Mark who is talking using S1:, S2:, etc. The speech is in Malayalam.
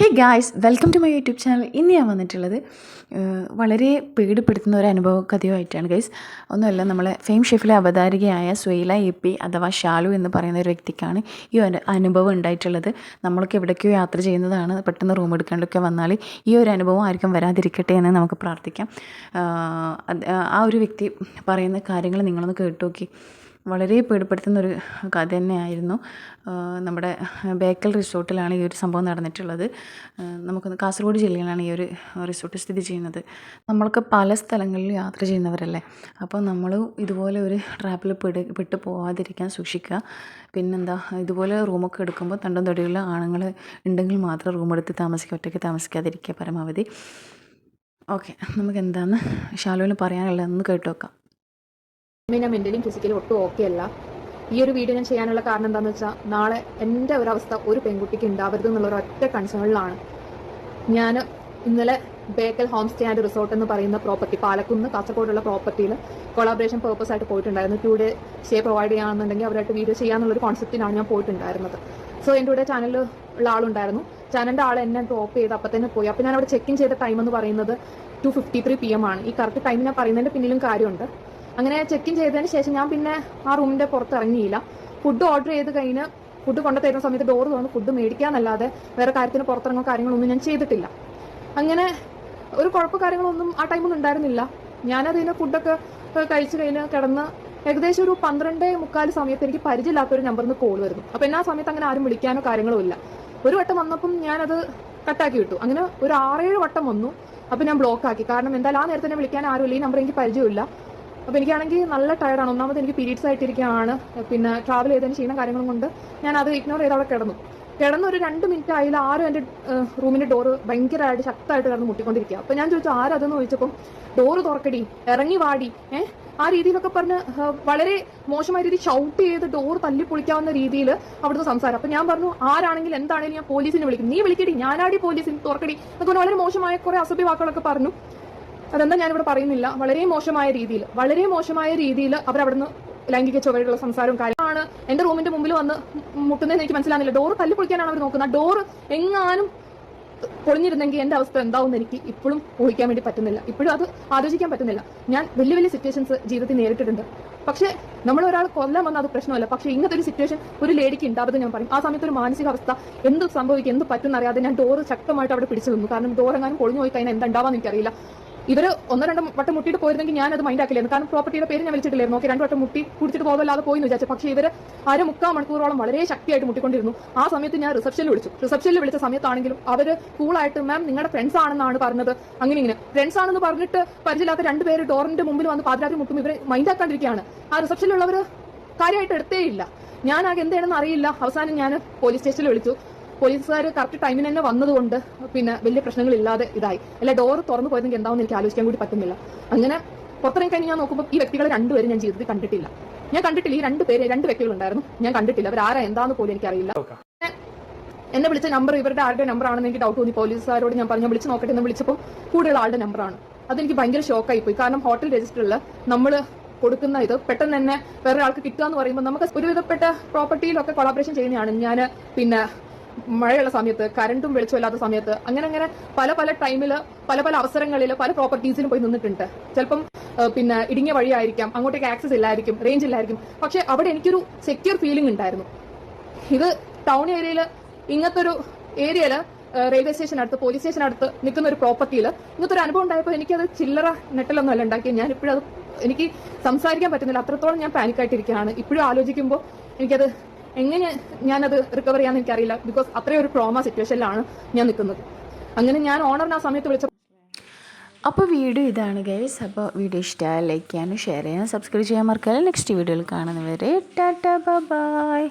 S1: Hey guys welcome to my YouTube channel ഇന്ന് ഞാൻ വന്നിട്ടുള്ളത് വളരെ പേടിപ്പെടുത്തുന്ന ഒരു അനുഭവ കഥയുമായിട്ടാണ് ഗൈസ് ഒന്നുമല്ല നമ്മളെ ഫെയിം ഷെഫിലെ അവതാരികയായ സ്വൈല എ പി അഥവാ ഷാലു എന്ന് പറയുന്ന ഒരു വ്യക്തിക്കാണ് ഈ അനുഭവം ഉണ്ടായിട്ടുള്ളത്. നമ്മളൊക്കെ എവിടേക്കോ യാത്ര ചെയ്യുന്നതാണ്. പെട്ടെന്ന് റൂം എടുക്കേണ്ടൊക്കെ വന്നാൽ ഈ ഒരു അനുഭവം ആർക്കും വരാതിരിക്കട്ടെ എന്ന് നമുക്ക് പ്രാർത്ഥിക്കാം. ആ ഒരു വ്യക്തി പറയുന്ന കാര്യങ്ങൾ നിങ്ങളൊന്ന് കേട്ടു നോക്കി. വളരെ പേടിപ്പെടുത്തുന്ന ഒരു കഥ തന്നെയായിരുന്നു. നമ്മുടെ ബേക്കൽ റിസോർട്ടിലാണ് ഈ ഒരു സംഭവം നടന്നിട്ടുള്ളത്. നമുക്കൊന്ന് കാസർഗോഡ് ജില്ലയിലാണ് ഈ ഒരു റിസോർട്ട് സ്ഥിതി ചെയ്യുന്നത്. നമ്മൾക്ക് പല സ്ഥലങ്ങളിൽ യാത്ര ചെയ്യുന്നവരല്ലേ? അപ്പോൾ നമ്മൾ ഇതുപോലെ ഒരു ട്രാപ്പിൽ പെട് പെട്ട് പോവാതിരിക്കാൻ സൂക്ഷിക്കുക. പിന്നെന്താ ഇതുപോലെ റൂമൊക്കെ എടുക്കുമ്പോൾ തണ്ടും തൊടിയുള്ള ആണുങ്ങൾ ഉണ്ടെങ്കിൽ മാത്രം റൂമെടുത്ത് താമസിക്കുക ഒറ്റയ്ക്ക് താമസിക്കാതിരിക്കുക പരമാവധി. ഓക്കെ നമുക്ക് എന്താണെന്ന് ഷാലുവിന് പറയാനുള്ളതെന്ന് കേട്ടു നോക്കാം
S2: ഞാൻ മെന്റലിയും ഫിസിക്കലും ഒട്ടും ഓക്കെ അല്ല. ഈ ഒരു വീഡിയോ ഞാൻ ചെയ്യാനുള്ള കാരണം എന്താണെന്ന് വെച്ചാൽ നാളെ എന്റെ ഒരവസ്ഥ ഒരു പെൺകുട്ടിക്ക് ഉണ്ടാവരുത് എന്നുള്ള ഒറ്റ കൺസേണിലാണ് ഞാൻ ഇന്നലെ Bekal home stay and resort എന്ന് പറയുന്ന പ്രോപ്പർട്ടി പാലക്കുന്ന് കാസർഗോഡുള്ള പ്രോപ്പർട്ടിയിൽ കൊളാബറേഷൻ പേർപ്പസ് ആയിട്ട് പോയിട്ടുണ്ടായിരുന്നു. ടു ഡേ സ്റ്റേ പ്രൊവൈഡ് ചെയ്യാമെന്നുണ്ടെങ്കിൽ അവരായിട്ട് വീഡിയോ ചെയ്യാന്നുള്ളൊരു കോൺസെപ്റ്റിലാണ് ഞാൻ പോയിട്ടുണ്ടായിരുന്നത്. സോ എന്റെ കൂടെ ചാനലിൽ ഉള്ള ആളുണ്ടായിരുന്നു. ചാനലിന്റെ ആൾ എന്നെ ഡ്രോപ്പ് ചെയ്ത് അപ്പം തന്നെ പോയി. അപ്പോൾ ഞാൻ അവിടെ ചെക്ക് ഇൻ ചെയ്ത ടൈം എന്ന് പറയുന്നത് two fifty three P M ആണ്. ഈ കറക്റ്റ് ടൈം ഞാൻ പറയുന്നതിന്റെ പിന്നിലും കാര്യമുണ്ട്. അങ്ങനെ ചെക്ക് ഇൻ ചെയ്തതിന് ശേഷം ഞാൻ പിന്നെ ആ റൂമിന്റെ പുറത്ത് ഇറങ്ങിയില്ല. ഫുഡ് ഓർഡർ ചെയ്ത് കഴിഞ്ഞ് ഫുഡ് കൊണ്ടു തരുന്ന സമയത്ത് ഡോർ തുറന്ന് ഫുഡ് മേടിക്കാന്നല്ലാതെ വേറെ കാര്യത്തിന് പുറത്തിറങ്ങോ കാര്യങ്ങളൊന്നും ഞാൻ ചെയ്തിട്ടില്ല. അങ്ങനെ ഒരു കുഴപ്പ കാര്യങ്ങളൊന്നും ആ ടൈമൊന്നും ഉണ്ടായിരുന്നില്ല. ഞാനതിന് ഫുഡൊക്കെ കഴിച്ചു കഴിഞ്ഞ് കിടന്ന് ഏകദേശം ഒരു പന്ത്രണ്ട് മുക്കാൽ സമയത്ത് എനിക്ക് പരിചയമില്ലാത്ത ഒരു നമ്പറിൽ നിന്ന് കോൾ വരുന്നു. അപ്പൊ എന്നാ സമയത്ത് അങ്ങനെ ആരും വിളിക്കാനോ കാര്യങ്ങളോ ഇല്ല. ഒരു വട്ടം വന്നപ്പം ഞാനത് കട്ടാക്കി വിട്ടു. അങ്ങനെ ഒരു ആറേഴ് വട്ടം വന്നു. അപ്പൊ ഞാൻ ബ്ലോക്ക് ആക്കി. കാരണം എന്തായാലും ആ നേരത്തെ തന്നെ വിളിക്കാൻ ആരുമില്ല. ഈ നമ്പർ എനിക്ക് പരിചയമില്ല. അപ്പൊ എനിക്കാണെങ്കിൽ നല്ല ടയർഡാണ് ഒന്നാമത് എനിക്ക് പീരീഡ്സ് ആയിട്ടിരിക്കുകയാണ്. പിന്നെ ട്രാവൽ ചെയ്തതിന് ചെയ്യുന്ന കാര്യങ്ങളും കൊണ്ട് ഞാൻ അത് ഇഗ്നോർ ചെയ്ത് അവിടെ കിടന്നു. കിടന്ന് ഒരു രണ്ട് മിനിറ്റ് ആയില്ല ആരും എന്റെ റൂമിന്റെ ഡോറ് ഭയങ്കരമായിട്ട് ശക്തമായിട്ട് കിടന്ന് മുട്ടിക്കൊണ്ടിരിക്കുക. അപ്പോൾ ഞാൻ ചോദിച്ചു ആരതെന്ന് ചോദിച്ചപ്പം? ഡോറ് തുറക്കടി. ഇറങ്ങി വാടി. ഏഹ് ആ രീതിയിലൊക്കെ പറഞ്ഞ് വളരെ മോശമായ രീതിയിൽ ഷൗട്ട് ചെയ്ത് ഡോർ തല്ലി പൊളിക്കാവുന്ന രീതിയിൽ അവിടുന്ന് സംസാരം അപ്പൊ ഞാൻ പറഞ്ഞു ആരാണെങ്കിൽ എന്താണെങ്കിലും ഞാൻ പോലീസിനെ വിളിക്കും. നീ വിളിക്കടി. ഞാനാടി പോലീസിന് തുറക്കടി. പറഞ്ഞ് വളരെ മോശമായ കുറേ അസഭ്യ വാക്കുകളൊക്കെ പറഞ്ഞു. അതെന്താ ഞാനിവിടെ പറയുന്നില്ല. വളരെ മോശമായ രീതിയിൽ വളരെ മോശമായ രീതിയിൽ അവർ അവിടുന്ന് ലൈംഗിക ചുവയുള്ള സംസാരവും കാര്യമാണ് എന്റെ റൂമിന്റെ മുമ്പിൽ വന്ന് മുട്ടുന്നതെന്ന് എനിക്ക് മനസ്സിലാകുന്നില്ല. ഡോറ് തല്ലി പൊളിക്കാനാണ് അവർ നോക്കുന്നത്. ഡോർ എങ്ങാനും പൊളിഞ്ഞിരുന്നെങ്കിൽ എന്റെ അവസ്ഥ എന്താവും എനിക്ക് ഇപ്പോഴും ഊഹിക്കാൻ വേണ്ടി പറ്റുന്നില്ല. ഇപ്പോഴും അത് ആലോചിക്കാൻ പറ്റുന്നില്ല. ഞാൻ വലിയ വലിയ സിറ്റുവേഷൻസ് ജീവിതത്തിൽ നേരിട്ടിട്ടുണ്ട്. പക്ഷേ നമ്മൾ ഒരാൾ കൊല്ലാൻ വന്നാൽ അത് പ്രശ്നമല്ല. പക്ഷേ ഇങ്ങനത്തെ ഒരു സിറ്റുവേഷൻ ഒരു ലേഡിക്ക് ഉണ്ടാവരുത് ഞാൻ പറയും. ആ സമയത്ത് ഒരു മാനസികാവസ്ഥ എന്ത് സംഭവിക്കും എന്ത് പറ്റും എന്നറിയാതെ ഞാൻ ഡോറ് ശക്തമായിട്ട് അവിടെ പിടിച്ചു നിന്നു. കാരണം ഡോർ എങ്ങാനും പൊളിഞ്ഞു പോയി കഴിഞ്ഞാൽ എന്താ ഉണ്ടാവാന്ന് എനിക്കറിയില്ല. ഇവർ ഒന്നോ രണ്ടോ വട്ടം മുട്ടിയിട്ട് പോയിരുന്നെങ്കിൽ ഞാൻ അത് മൈൻഡ് ആക്കില്ലായിരുന്നു. കാരണം പ്രോപ്പർട്ടിയുടെ പേര് ഞാൻ വിളിച്ചിട്ടില്ലായിരുന്നു. ഓക്കെ രണ്ട് വട്ടം മുട്ടി കുടിച്ചിട്ട് പോകുമല്ലാതെ പോയി എന്ന് വിചാരിച്ചു. പക്ഷേ ഇവർ അര മുക്കാൽ മണിക്കൂറോളം വളരെ ശക്തിയായിട്ട് മുട്ടിക്കൊണ്ടിരുന്നു. ആ സമയത്ത് ഞാൻ റിസപ്ഷനിൽ വിളിച്ചു. റിസപ്ഷനിൽ വിളിച്ച സമയത്താണെങ്കിലും അവർ കൂളായിട്ട് മാം നിങ്ങളുടെ ഫ്രണ്ട്സ് ആണെന്നാണ് പറഞ്ഞത്. അങ്ങനെ ഇങ്ങനെ. ഫ്രണ്ട്സ് ആണെന്ന് പറഞ്ഞിട്ട് പരിചയമില്ലാത്ത രണ്ടുപേര് ഡോറിന്റെ മുമ്പിൽ വന്ന് പാതിരാത്രി മുട്ടും ഇവരെ മൈൻഡ് ആക്കാണ്ടിരിക്കുകയാണ്. ആ റിസപ്ഷനിലുള്ളവർ കാര്യമായിട്ട് എടുത്തേയില്ല ഞാൻ ആകെ എന്താണെന്ന് അറിയില്ല. അവസാനം ഞാൻ പോലീസ് സ്റ്റേഷനിൽ വിളിച്ചു. പോലീസുകാർ കറക്റ്റ് ടൈമിന് തന്നെ വന്നതുകൊണ്ട് പിന്നെ വലിയ പ്രശ്നങ്ങളില്ലാതെ ഇതായി. അല്ല ഡോർ തുറന്നു പോയതെങ്കിൽ എന്താണെന്ന് എനിക്ക് ആലോചിക്കാൻ കൂടി പറ്റുന്നില്ല. അങ്ങനെ പുറത്തിറങ്ങി കഴിഞ്ഞ് ഞാൻ നോക്കുമ്പോൾ ഈ വ്യക്തികളെ രണ്ടുപേരും ഞാൻ ജീവിതത്തിൽ കണ്ടിട്ടില്ല. ഞാൻ കണ്ടിട്ടില്ല. ഈ രണ്ട് പേര് രണ്ട് വ്യക്തികളുണ്ടായിരുന്നു. ഞാൻ കണ്ടിട്ടില്ല. അവർ ആരാ എന്താന്ന് പോലും എനിക്കറിയില്ല. എന്നെ വിളിച്ച നമ്പർ ഇവരുടെ ആരുടെ നമ്പർ ആണെന്ന് എനിക്ക് ഡൗട്ട് തോന്നി. പോലീസുകാരോട് ഞാൻ പറഞ്ഞു വിളിച്ച് നോക്കട്ടെ. എന്ന് വിളിച്ചപ്പോൾ കൂടെയുള്ള ആളുടെ നമ്പറാണ് അതെനിക്ക് ഭയങ്കര ഷോക്കായി പോയി കാരണം ഹോട്ടൽ രജിസ്റ്ററിൽ നമ്മൾ കൊടുക്കുന്ന ഇത് പെട്ടെന്ന് തന്നെ വേറെ ആൾക്ക് കിട്ടുക എന്ന് പറയുമ്പോൾ നമുക്ക് ഒരുവിധപ്പെട്ട പ്രോപ്പർട്ടിയിലൊക്കെ കൊളാബറേഷൻ ചെയ്യുന്നതാണ്. ഞാൻ പിന്നെ മഴയുള്ള സമയത്ത് കറണ്ടും വെളിച്ചമില്ലാത്ത സമയത്ത് അങ്ങനെ അങ്ങനെ പല പല ടൈമിൽ പല പല അവസരങ്ങളിൽ പല പ്രോപ്പർട്ടീസിലും പോയി നിന്നിട്ടുണ്ട്. ചിലപ്പം പിന്നെ ഇടുങ്ങിയ വഴിയായിരിക്കാം അങ്ങോട്ടേക്ക് ആക്സസ് ഇല്ലായിരിക്കും റേഞ്ച് ഇല്ലായിരിക്കും. പക്ഷെ അവിടെ എനിക്കൊരു സെക്യൂർ ഫീലിംഗ് ഉണ്ടായിരുന്നു. ഇത് ടൗൺ ഏരിയയിൽ ഇങ്ങനത്തെ ഒരു ഏരിയയിൽ റെയിൽവേ സ്റ്റേഷൻ അടുത്ത് പോലീസ് സ്റ്റേഷൻ അടുത്ത് നിൽക്കുന്ന ഒരു പ്രോപ്പർട്ടിയിൽ ഇങ്ങനത്തെ ഒരു അനുഭവം ഉണ്ടായപ്പോൾ എനിക്കത് ചില്ലറ നെട്ടലൊന്നും അല്ല ഉണ്ടാക്കി ഞാൻ ഇപ്പോഴും അത് എനിക്ക് സംസാരിക്കാൻ പറ്റുന്നില്ല. അത്രത്തോളം ഞാൻ പാനിക്കായിട്ടിരിക്കുകയാണ് ഇപ്പോഴും ആലോചിക്കുമ്പോൾ എനിക്കത് എങ്ങനെ ഞാനത് റിക്കവർ ചെയ്യാന്ന് എനിക്കറിയില്ല. ബിക്കോസ് അത്രയും ഒരു ട്രോമ സിറ്റുവേഷനിലാണ് ഞാൻ നിൽക്കുന്നത്. അങ്ങനെ ഞാൻ ഓണറിന് ആ സമയത്ത് വിളിച്ച
S1: അപ്പോൾ വീഡിയോ ഇതാണ് ഗൈസ് അപ്പോൾ വീഡിയോ ഇഷ്ടമായ ലൈക്ക് ചെയ്യാനും ഷെയർ ചെയ്യാനും സബ്സ്ക്രൈബ് ചെയ്യാൻ മറക്കാതെ നെക്സ്റ്റ് വീഡിയോയിൽ കാണുന്നവരെ ടാറ്റ ബൈ